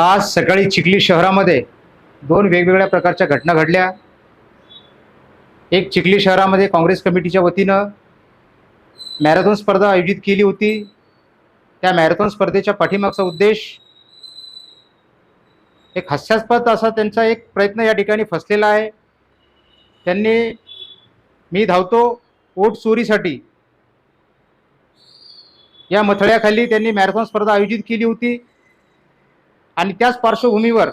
आज सकाळी चिखली शहरामध्ये दोन वेगवेगळ्या प्रकारच्या घटना घडल्या. एक चिखली शहरामध्ये काँग्रेस कमिटीच्या वतीनं मॅरेथॉन स्पर्धा आयोजित केली होती. त्या मॅरेथॉन स्पर्धेच्या पाठीमागचा उद्देश एक हास्यास्पद असा त्यांचा एक प्रयत्न या ठिकाणी फसलेला आहे. त्यांनी मी धावतो ओट चोरीसाठी. या मथळ्याखाली त्यांनी मॅरेथॉन स्पर्धा आयोजित केली होती. आणि त्याच पार्श्वभूमीवर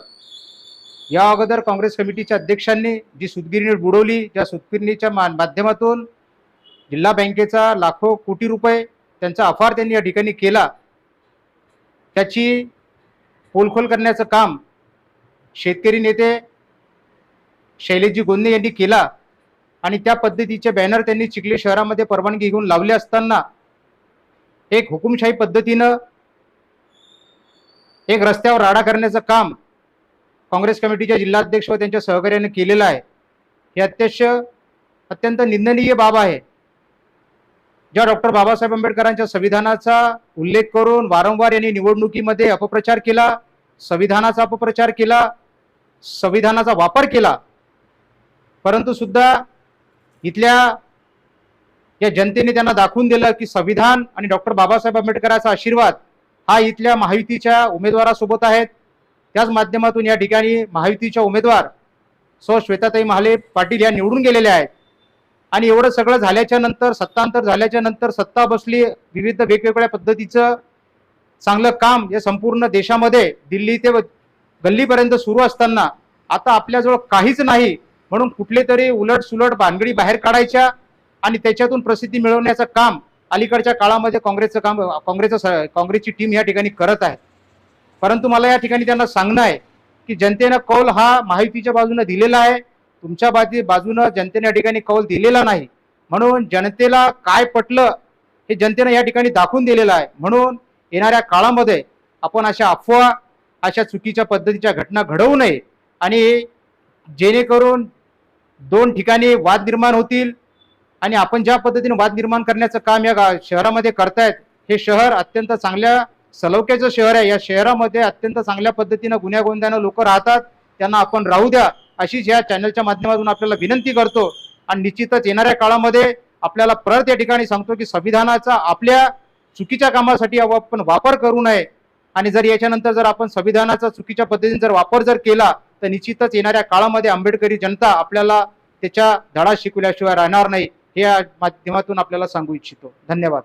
या अगोदर काँग्रेस कमिटीच्या अध्यक्षांनी जी सुतगिरणी बुडवली त्या सुतगिरणीच्या मा माध्यमातून जिल्हा बँकेचा लाखो कोटी रुपये त्यांचा अफार त्यांनी या ठिकाणी केला. त्याची पोलखोल करण्याचं काम शेतकरी नेते शैलेशजी गोंदे यांनी केला आणि त्या पद्धतीचे बॅनर त्यांनी चिखले शहरामध्ये परवानगी घेऊन लावले असताना एक हुकुमशाही पद्धतीनं एक रस्त्यावर राडा करण्याचं काम काँग्रेस कमिटीच्या जिल्हाध्यक्ष व त्यांच्या सहकार्याने केलेलं आहे. हे अत्यश अत्यंत निंदनीय बाब आहे. ज्या डॉक्टर बाबासाहेब आंबेडकरांच्या संविधानाचा उल्लेख करून वारंवार यांनी निवडणुकीमध्ये अपप्रचार केला संविधानाचा अपप्रचार केला संविधानाचा वापर केला. परंतु सुद्धा इथल्या या जनतेने त्यांना दाखवून दिलं की संविधान आणि डॉक्टर बाबासाहेब आंबेडकरांचा आशीर्वाद हा इथल्या महायुतीच्या उमेदवारासोबत आहेत. त्याच माध्यमातून या ठिकाणी महायुतीच्या उमेदवार सौ. श्वेताताई महाले पाटील या निवडून गेलेल्या आहेत. आणि एवढं सगळं झाल्याच्यानंतर सत्तांतर झाल्याच्यानंतर सत्ता बसली विविध वेगवेगळ्या पद्धतीचं चांगलं काम या संपूर्ण देशामध्ये दिल्ली ते गल्लीपर्यंत सुरू असताना आता आपल्याजवळ काहीच नाही. म्हणून कुठले तरी उलट सुलट भानगडी बाहेर काढायच्या आणि त्याच्यातून प्रसिद्धी मिळवण्याचं काम अलीकडच्या काळामध्ये काँग्रेसचं काम काँग्रेसचं स- काँग्रेसची टीम या ठिकाणी करत आहे. परंतु मला या ठिकाणी त्यांना सांगणं आहे की जनतेनं कौल हा महायुतीच्या बाजूनं दिलेला आहे. तुमच्या बाजू बाजूनं जनतेने या ठिकाणी कौल दिलेला नाही. म्हणून जनतेला काय पटलं हे जनतेनं या ठिकाणी दाखवून दिलेलं आहे. म्हणून येणाऱ्या काळामध्ये आपण अशा अफवा अशा चुकीच्या पद्धतीच्या घटना घडवू नये. आणि जेणेकरून दोन ठिकाणी वाद निर्माण होतील. आणि आपण ज्या पद्धतीने वाद निर्माण करण्याचं काम या शहरामध्ये करतायत हे शहर अत्यंत चांगल्या सलौक्याचं शहर आहे. या शहरामध्ये अत्यंत चांगल्या पद्धतीनं गुन्ह्यागोंद्यानं लोक राहतात. त्यांना आपण राहू द्या अशीच या चॅनलच्या माध्यमातून आपल्याला विनंती करतो. आणि निश्चितच येणाऱ्या काळामध्ये आपल्याला परत या ठिकाणी सांगतो की संविधानाचा आपल्या चुकीच्या कामासाठी आपण वापर करू नये. आणि जर याच्यानंतर जर आपण संविधानाचा चुकीच्या पद्धतीने जर वापर जर केला तर निश्चितच येणाऱ्या काळामध्ये आंबेडकरी जनता आपल्याला त्याच्या धडा शिकवल्याशिवाय राहणार नाही. हे या माध्यमातून आपल्याला सांगू इच्छितो. धन्यवाद.